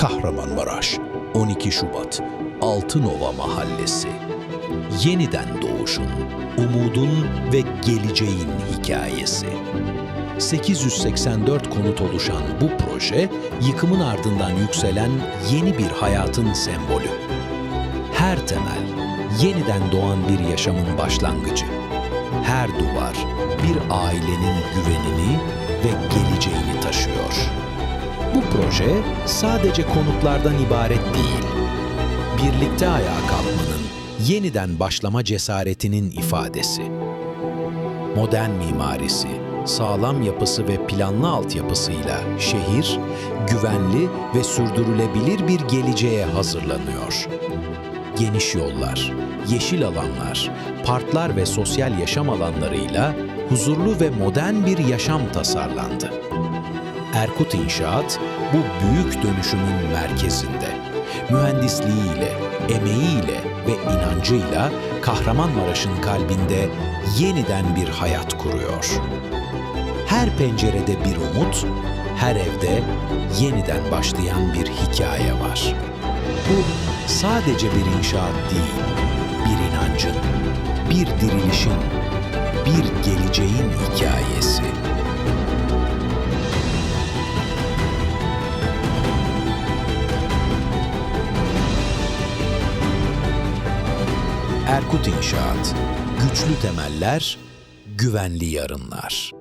Kahramanmaraş, 12 Şubat, Altınova Mahallesi. Yeniden doğuşun, umudun ve geleceğin hikayesi. 884 konut oluşan bu proje, yıkımın ardından yükselen yeni bir hayatın sembolü. Her temel, yeniden doğan bir yaşamın başlangıcı. Her duvar, bir ailenin güvenini Bu proje sadece konutlardan ibaret değil. Birlikte ayağa kalkmanın, yeniden başlama cesaretinin ifadesi. Modern mimarisi, sağlam yapısı ve planlı altyapısıyla şehir, güvenli ve sürdürülebilir bir geleceğe hazırlanıyor. Geniş yollar, yeşil alanlar, parklar ve sosyal yaşam alanlarıyla huzurlu ve modern bir yaşam tasarlandı. Erkut İnşaat bu büyük dönüşümün merkezinde. Mühendisliğiyle, emeğiyle ve inancıyla Kahramanmaraş'ın kalbinde yeniden bir hayat kuruyor. Her pencerede bir umut, her evde yeniden başlayan bir hikaye var. Bu sadece bir inşaat değil, bir inancın, bir dirilişin, bir geleceğin hikayesi. Erkut İnşaat, güçlü temeller, güvenli yarınlar.